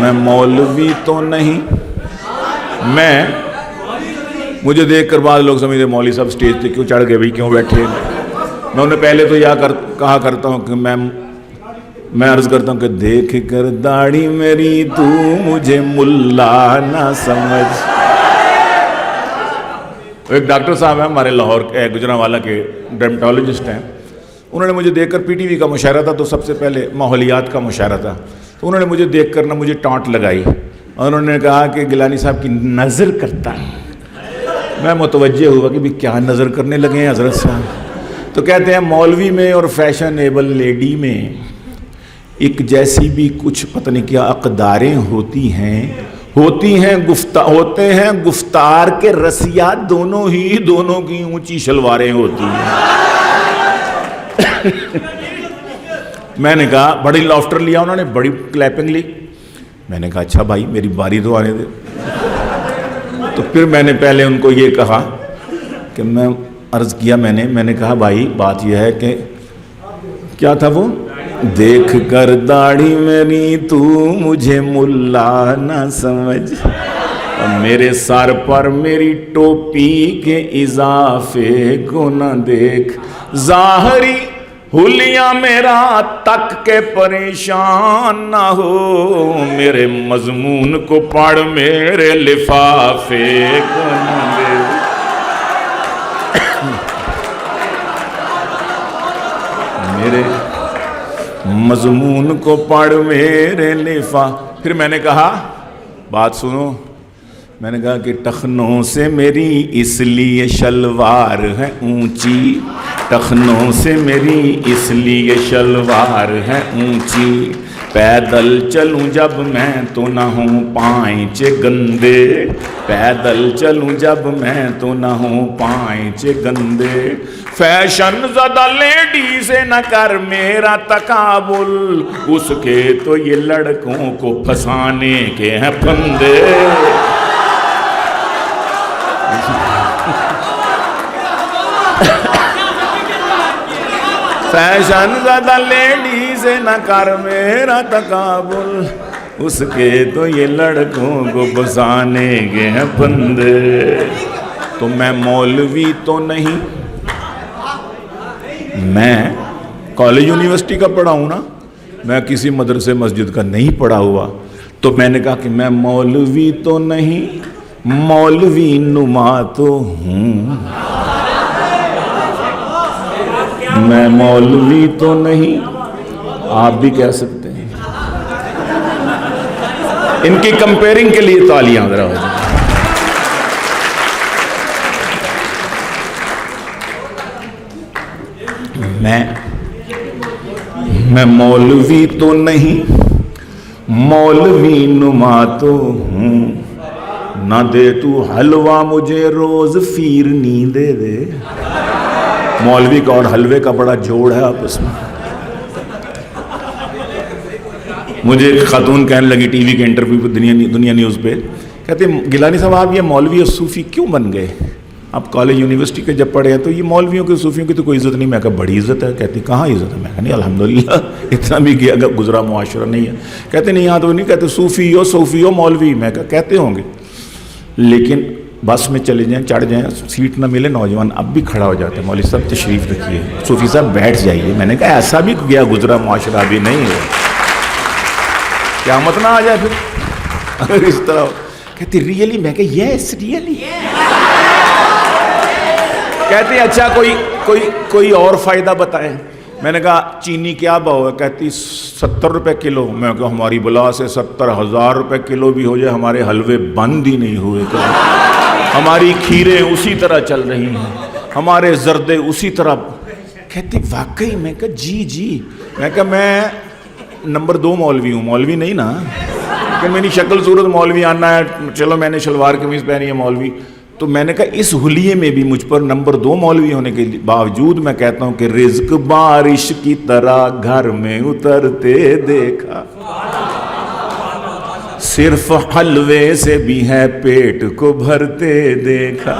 میں مولوی تو نہیں، میں، مجھے دیکھ کر بعض لوگ سمجھتے مولوی صاحب اسٹیج پہ کیوں چڑھ گئے بھائی، کیوں بیٹھے؟ میں انہیں پہلے تو یہ کر، کہا کرتا ہوں کہ میں میں عرض کرتا ہوں کہ دیکھ کر داڑھی میری، تو مجھے ملا نہ سمجھ۔ ایک ڈاکٹر صاحب ہیں ہمارے لاہور کے گجرا والا کے ڈرمٹالوجسٹ ہیں۔ انہوں نے مجھے دیکھ کر پی ٹی وی کا مشاعرہ تھا تو سب سے پہلے ماحولیات کا مشاعرہ تھا۔ تو انہوں نے مجھے دیکھ کر نہ مجھے ٹانٹ لگائی اور انہوں نے کہا کہ گیلانی صاحب کی نظر کرتا میں متوجہ ہوا کہ بھی کیا نظر کرنے لگے ہیں حضرت صاحب۔ تو کہتے ہیں مولوی میں اور فیشنیبل لیڈی میں ایک جیسی بھی کچھ پتہ نہیں کیا اقداریں ہوتی ہیں۔ ہوتی ہیں گفتار ہوتے ہیں گفتار کے رسیات دونوں ہی دونوں کی اونچی شلواریں ہوتی ہیں۔ میں نے کہا، بڑی لافٹر لیا انہوں نے، بڑی کلیپنگ لی۔ میں نے کہا اچھا بھائی، میری باری تو آنے دے۔ تو پھر میں نے پہلے ان کو یہ کہا کہ میں عرض کیا میں نے میں نے کہا، بھائی، بات یہ ہے کہ کیا تھا وہ؟ دیکھ کر داڑھی میری، تو مجھے ملا نہ سمجھ۔ میرے سر پر میری ٹوپی کے اضافے کو نہ دیکھ۔ ظاہری حلیہ میرا تک کے پریشان نہ ہو۔ میرے مضمون کو پڑھ میرے لفافے کو میرے مضمون کو پڑھ میرے لفا۔ پھر میں نے کہا، بات سنو۔ میں نے کہا کہ ٹخنوں سے میری اس لیے شلوار ہے اونچی۔ ٹخنوں سے میری اس لیے شلوار ہے اونچی پیدل چلوں جب میں تو نہ ہوں پائنچ گندے پیدل چلوں جب میں تو نہ ہوں پائنچ گندے فیشن زدہ لیڈی سے نہ کر میرا تقابل اس کے تو یہ لڑکوں کو پھنسانے کے ہیں پھندے فیشن زدہ لیڈی سے نہ کر، میرا تقابل۔ اس کے تو یہ لڑکوں کو بسانے کے ہیں پندے تو میں مولوی تو نہیں۔ میں کالج یونیورسٹی کا پڑھا ہوں نا۔ میں کسی مدرسے مسجد کا نہیں پڑھا ہوا۔ تو میں نے کہا کہ میں مولوی تو نہیں، مولوی نما تو ہوں۔ میں مولوی تو نہیں، آپ بھی کہہ سکتے ہیں۔ ان کی کمپیرنگ کے لیے تالیاں ذرا ہو۔ جائیں میں میں مولوی تو نہیں، مولوی نما تو ہوں۔ نہ دے تو حلوہ مجھے روز فیرنی دے دے۔ مولوی کا اور حلوے کا بڑا جوڑ ہے آپس میں۔ مجھے ایک خاتون کہنے لگی ٹی وی کے انٹرویو پہ، دنیا دنیا نیوز پہ۔ کہتے گیلانی صاحب، آپ یہ مولوی اور صوفی کیوں بن گئے؟ آپ کالج، یونیورسٹی کے جب پڑھے ہیں تو یہ مولویوں کے، صوفیوں کی تو کوئی عزت نہیں۔ میں کہا، بڑی عزت ہے۔ کہتی کہاں عزت ہے؟ میں کہا، نہیں الحمد للہ اتنا بھی کیا گزرا معاشرہ نہیں ہے۔ کہتے نہیں، یہاں تو نہیں، کہتے صوفی ہو صوفی ہو، مولوی۔ میں کہا، کہتے ہوں گے۔ لیکن بس میں چلے جائیں، چڑھ جائیں، سیٹ نہ ملے، نوجوان اب بھی کھڑا ہو جاتے ہیں مولوی صاحب تشریف رکھیے۔ صوفی صاحب بیٹھ جائیے۔ میں نے کہا ایسا بھی گیا گزرا، معاشرہ ابھی نہیں ہے۔ کیا مت نہ آ جائے پھر۔ اگر اس طرح۔ کہتی ریئلی میں کہ یس ریئلی کہتی اچھا کوئی کوئی کوئی اور فائدہ بتائیں۔ میں نے کہا، چینی کیا بھاؤ ہے؟ کہتی، ستر روپے کلو۔ میں کہا، ہماری بلا سے ستر ہزار روپے کلو بھی ہو جائے، ہمارے حلوے بند ہی نہیں ہوئے۔ ہماری کھیریں اسی طرح چل رہی ہیں، ہمارے زردے اسی طرح۔ کہتی واقعی میں کہا جی جی۔ میں کہا، میں نمبر دو مولوی ہوں۔ مولوی نہیں نا۔ کہ میری شکل صورت مولوی آنا ہے۔ چلو، میں نے شلوار قمیض پہنی ہے مولوی۔ تو میں نے کہا، اس حلیے میں بھی مجھ پر نمبر دو مولوی ہونے کے باوجود میں کہتا ہوں کہ رزق بارش کی طرح گھر میں اترتے دیکھا۔ صرف حلوے سے بھی ہے پیٹ کو بھرتے دیکھا۔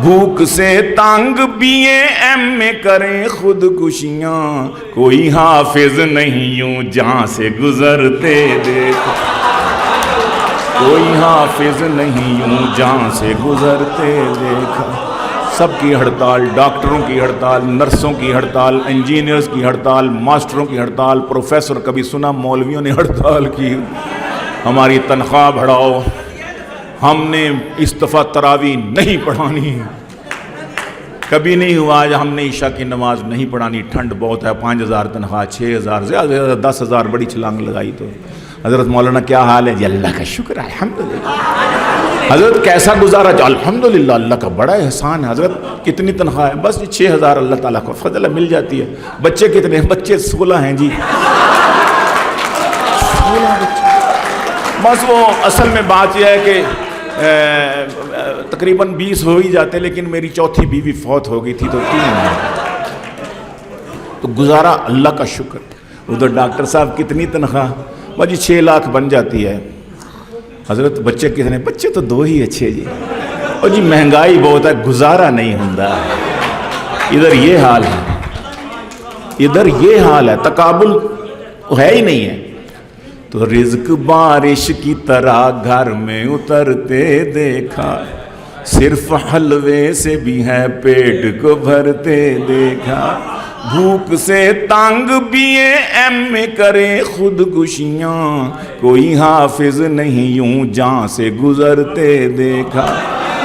بھوک سے تانگ بیے ایم میں کریں خودکشیاں۔ کوئی حافظ نہیں یوں جہاں سے گزرتے دیکھ کوئی حافظ نہیں یوں جہاں سے گزرتے دیکھا۔ سب کی ہڑتال، ڈاکٹروں کی ہڑتال، نرسوں کی ہڑتال، انجینئرز کی ہڑتال، ماسٹروں کی ہڑتال، پروفیسر کبھی سنا مولویوں نے ہڑتال کی۔ ہماری تنخواہ بڑھاؤ۔ ہم نے استفا تراوی نہیں پڑھانی۔ کبھی نہیں ہوا آج ہم نے عشاء کی نماز نہیں پڑھانی۔ ٹھنڈ بہت ہے، پانچ ہزار تنخواہ، چھ ہزار، زیادہ سے زیادہ دس ہزار بڑی چھلانگ لگائی تو۔ حضرت مولانا کیا حال ہے؟ جی اللہ کا شکر ہے الحمدللہ۔ حضرت کیسا گزارا؟ جو الحمدللہ، اللہ کا بڑا احسان ہے۔ حضرت کتنی تنخواہ ہے؟ بس جی، چھ ہزار اللہ تعالیٰ کو فضل مل جاتی ہے۔ بچے کتنے ہیں؟ بچے سولہ ہیں جی۔ سولہ بچے۔ بس وہ اصل میں بات یہ ہے کہ تقریباً بیس ہو ہی جاتے، لیکن میری چوتھی بیوی فوت ہو گئی تھی تو تین تو گزارا اللہ کا شکر۔ ادھر ڈاکٹر صاحب کتنی تنخواہ، بس جی چھ لاکھ بن جاتی ہے۔ حضرت بچے کتنے بچے تو دو ہی اچھے جی۔ اور جی مہنگائی بہت ہے، گزارا نہیں ہوں ادھر یہ حال ہے۔ ادھر یہ حال ہے، تقابل ہے ہی نہیں ہے۔ تو رزق بارش کی طرح گھر میں اترتے دیکھا۔ صرف حلوے سے بھی ہے پیٹ کو بھرتے دیکھا۔ بھوک سے تانگ بیے ایم میں کرے خودکشیاں۔ کوئی حافظ نہیں یوں جان سے گزرتے دیکھا۔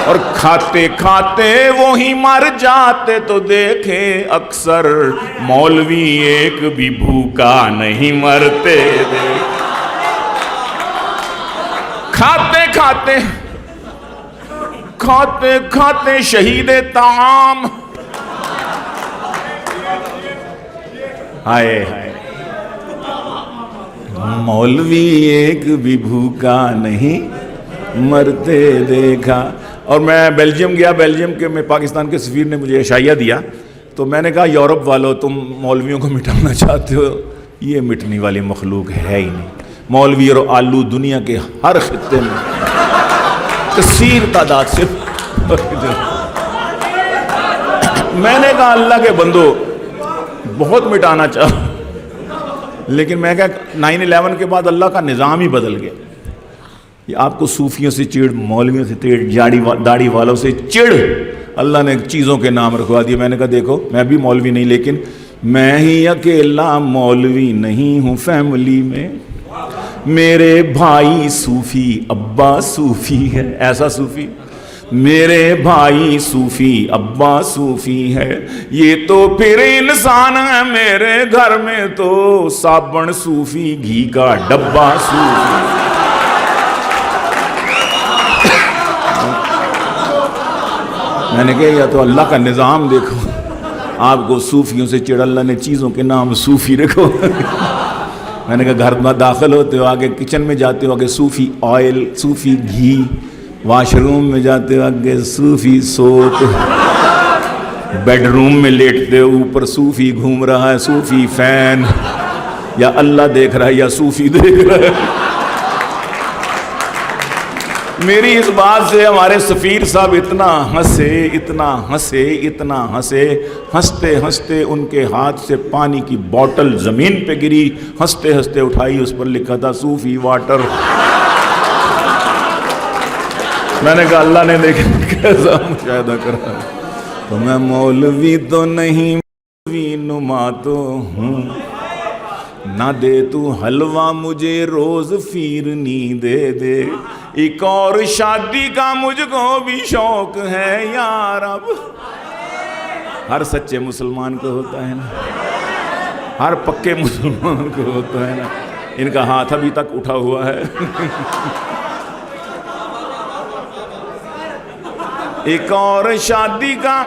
اور کھاتے کھاتے وہی مر جاتے تو دیکھے اکثر۔ مولوی ایک بھی بھوکا نہیں مرتے دیکھا۔ کھاتے کھاتے کھاتے کھاتے شہید تام ہائے۔ ہائے مولوی ایک بھی بھوکا نہیں، مرتے دیکھا۔ اور میں بیلجیم گیا، بیلجیم کے میں پاکستان کے سفیر نے مجھے اشائیہ دیا۔ تو میں نے کہا، یورپ والوں تم مولویوں کو مٹانا چاہتے ہو؟ یہ مٹنے والی مخلوق ہے ہی نہیں۔ مولوی اور آلو دنیا کے ہر خطے میں کثیر تعداد سے میں نے کہا اللہ کے بندو، بہت مٹانا چاہ۔ لیکن میں کہا نائن الیون کے بعد اللہ کا نظام ہی بدل گیا۔ یہ آپ کو صوفیوں سے چڑ مولویوں سے چڑ جاڑی داڑھی والوں سے چڑ اللہ نے چیزوں کے نام رکھوا دیے۔ میں نے کہا دیکھو، میں بھی مولوی نہیں، لیکن میں ہی اکیلا مولوی نہیں ہوں فیملی میں۔ میرے بھائی صوفی، ابا صوفی ہے۔ ایسا صوفی؟ میرے بھائی صوفی، ابا صوفی ہے۔ یہ تو پھر انسان ہے میرے گھر میں تو۔ صابن صوفی، گھی کا ڈبا صوفی۔ میں نے کہا، یا تو اللہ کا نظام دیکھو۔ آپ کو صوفیوں سے چڑ اللہ نے چیزوں کے نام صوفی رکھو۔ میں نے کہا گھر میں داخل ہوتے ہو، آگے کچن میں جاتے ہو، آگے صوفی آئل، صوفی گھی، واش روم میں جاتے ہو، آگے صوفی سوپ۔ بیڈ روم میں لیٹتے ہو، اوپر صوفی گھوم رہا ہے، صوفی فین۔ یا اللہ دیکھ رہا ہے، یا صوفی دیکھ رہا ہے۔ میری اس بات سے ہمارے سفیر صاحب اتنا ہنسے اتنا ہنسے اتنا ہنسے، ہنستے ہنستے ان کے ہاتھ سے پانی کی بوٹل زمین پہ گری۔ ہنستے ہنستے اٹھائی، اس پر لکھا تھا صوفی واٹر۔ میں نے کہا، اللہ نے دیکھا کیسا مشاہدہ کرا تو میں مولوی تو نہیں، مولوی نما تو ہوں۔ نہ دے تو حلوہ مجھے، روز فیرنی دے دے۔ ایک اور شادی کا مجھ کو بھی شوق ہے یار اب ہر سچے مسلمان کو ہوتا ہے نا۔ ہر پکے مسلمان کو ہوتا ہے نا۔ ان کا ہاتھ ابھی تک اٹھا ہوا ہے۔ ایک اور شادی کا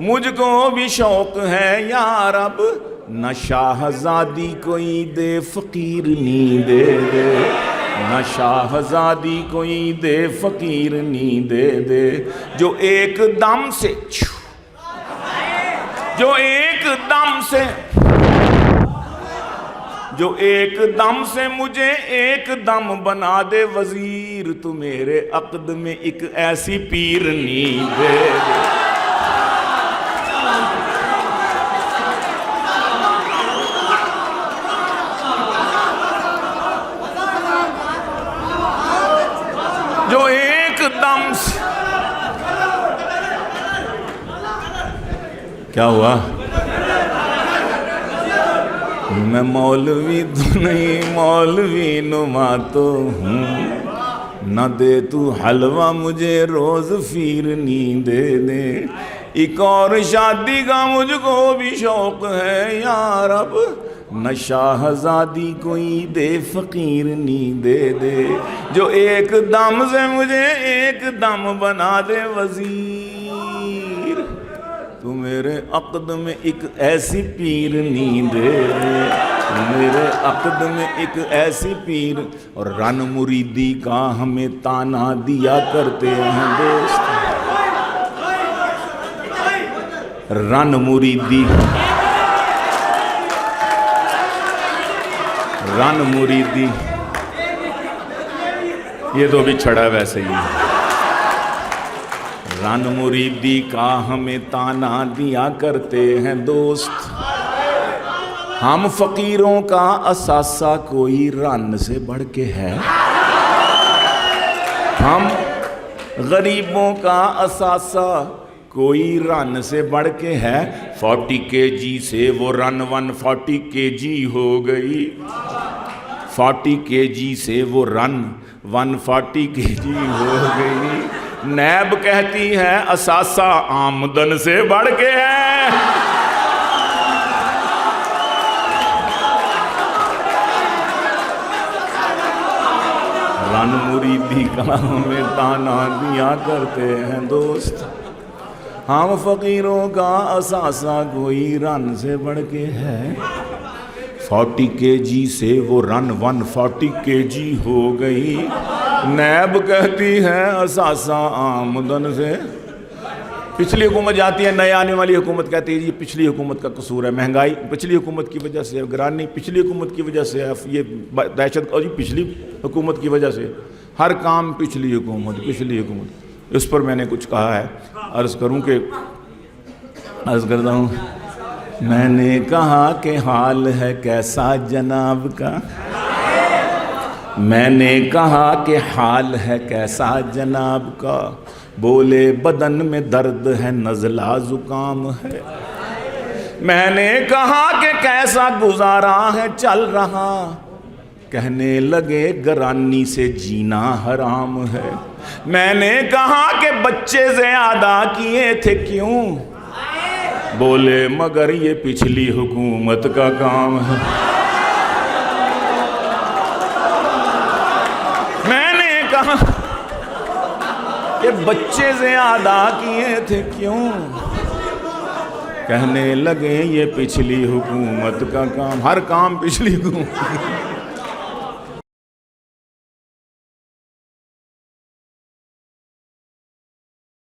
مجھ کو بھی شوق ہے یار اب نہ شاہزادی کوئی دے، فقیر نی دے دے۔ نہ شاہزادی کوئی دے فقیر نی دے دے جو ایک دم سے جو ایک دم سے، جو ایک دم سے مجھے ایک دم بنا دے۔ وزیر تو میرے عقد میں ایک ایسی پیرنی دے دے۔ جو ایک دم سے کیا ہوا؟ میں مولوی تو نہیں، مولوی نما تو ہوں۔ نہ دے تو حلوہ مجھے روز فیر نیند دے دے۔ ایک اور شادی کا مجھ کو بھی شوق ہے یار اب۔ نہ شاہزادی کوئی دے، فقیر نیند دے دے۔ جو ایک دم سے مجھے ایک دم بنا دے وزیر۔ تو میرے عقد میں ایک ایسی پیر نیند میرے عقد میں ایک ایسی پیر۔ اور رن مریدی کا ہمیں تانا دیا کرتے ہیں دوست۔ رن مریدی۔ رن مریدی یہ تو بھی چھڑا ویسے ہی۔ رن مریدی کا ہمیں تانا دیا کرتے ہیں دوست۔ ہم فقیروں کا اثاثہ کوئی رن سے بڑھ کے ہے۔ ہم غریبوں کا اثاثہ کوئی رن سے بڑھ کے ہے۔ فورٹی کے جی سے وہ رن ون فورٹی کے جی ہو گئی۔ فورٹی کے جی سے وہ رن ون فورٹی کے جی ہو گئی۔ نیب کہتی ہے اثاثہ آمدن سے بڑھ کے ہے۔ رن مریدی کا ہمیں تانا دیا کرتے ہیں دوست۔ ہاں ہم فقیروں کا اثاثہ کوئی رن سے بڑھ کے ہے۔ فورٹی کے جی سے وہ رن ون فورٹی کے جی ہو گئی۔ نیب کہتی ہے اثاثہ آمدن سے۔ پچھلی حکومت جاتی ہے نئے آنے والی حکومت کہتی ہے، یہ پچھلی حکومت کا قصور ہے، مہنگائی۔ پچھلی حکومت کی وجہ سے گرانی، پچھلی حکومت کی وجہ سے یہ دہشت اور پچھلی حکومت کی وجہ سے۔ ہر کام پچھلی حکومت پچھلی حکومت۔ اس پر میں نے کچھ کہا ہے۔ عرض کروں کہ عرض کرتا ہوں۔ میں نے کہا کہ حال ہے کیسا جناب کا۔ میں نے کہا کہ حال ہے کیسا جناب کا۔ بولے بدن میں درد ہے، نزلہ زکام ہے۔ میں نے کہا کہ کیسا گزارا ہے، چل رہا۔ کہنے لگے، گرانی سے جینا حرام ہے۔ میں نے کہا کہ بچے زیادہ کیے تھے کیوں؟ بولے، مگر یہ پچھلی حکومت کا کام ہے۔ میں نے کہا کہ بچے زیادہ کیے تھے کیوں؟ کہنے لگے، یہ پچھلی حکومت کا کام، ہر کام پچھلی حکومت۔